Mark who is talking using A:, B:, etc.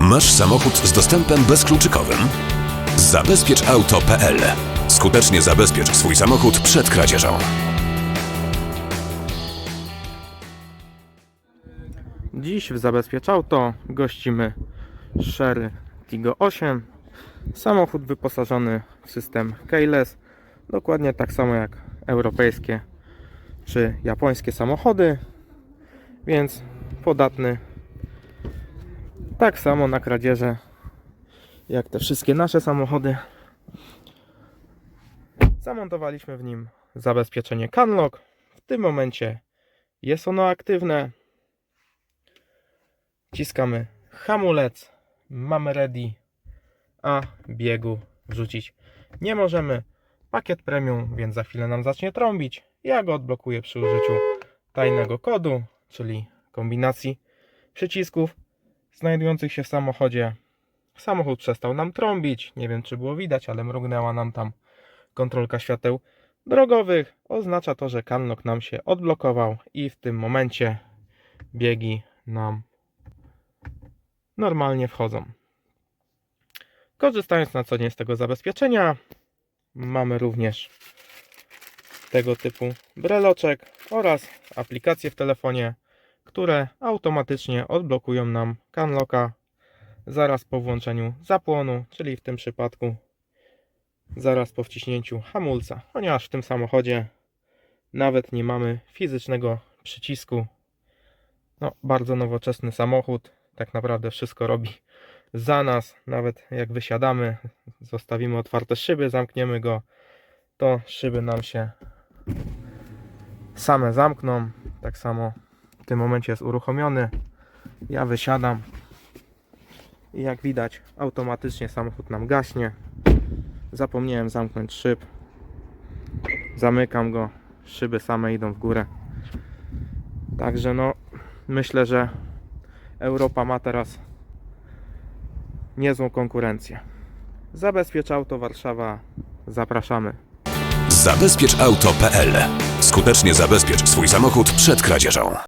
A: Masz samochód z dostępem bezkluczykowym? Zabezpieczauto.pl Skutecznie zabezpiecz swój samochód przed kradzieżą.
B: Dziś w Zabezpieczauto gościmy Sherry Tigo 8. Samochód wyposażony w system keyless, dokładnie tak samo jak europejskie czy japońskie samochody, więc podatny tak samo na kradzieże jak te wszystkie nasze samochody. Zamontowaliśmy w nim zabezpieczenie Canlock. W tym momencie jest ono aktywne. Wciskamy hamulec, mamy ready, a biegu wrzucić nie możemy. Pakiet premium, więc za chwilę nam zacznie trąbić. Ja go odblokuję przy użyciu tajnego kodu, czyli kombinacji przycisków znajdujących się w samochodzie. Samochód przestał nam trąbić, nie wiem czy było widać, ale mrugnęła nam tam kontrolka świateł drogowych. Oznacza to, że Canlock nam się odblokował i w tym momencie biegi nam normalnie wchodzą. Korzystając na co dzień z tego zabezpieczenia, mamy również tego typu breloczek oraz aplikacje w telefonie, które automatycznie odblokują nam Canlocka zaraz po włączeniu zapłonu, czyli w tym przypadku zaraz po wciśnięciu hamulca, ponieważ w tym samochodzie nawet nie mamy fizycznego przycisku. No, bardzo nowoczesny samochód, tak naprawdę wszystko robi za nas. Nawet jak wysiadamy, zostawimy otwarte szyby, zamkniemy go, to szyby nam się same zamkną. Tak samo tym momencie jest uruchomiony. Ja wysiadam i jak widać, automatycznie samochód nam gaśnie. Zapomniałem zamknąć szyb. Zamykam go, szyby same idą w górę. Także no, myślę, że Europa ma teraz niezłą konkurencję. Zabezpiecz auto Warszawa. Zapraszamy.
A: Zabezpieczauto.pl Skutecznie zabezpiecz swój samochód przed kradzieżą.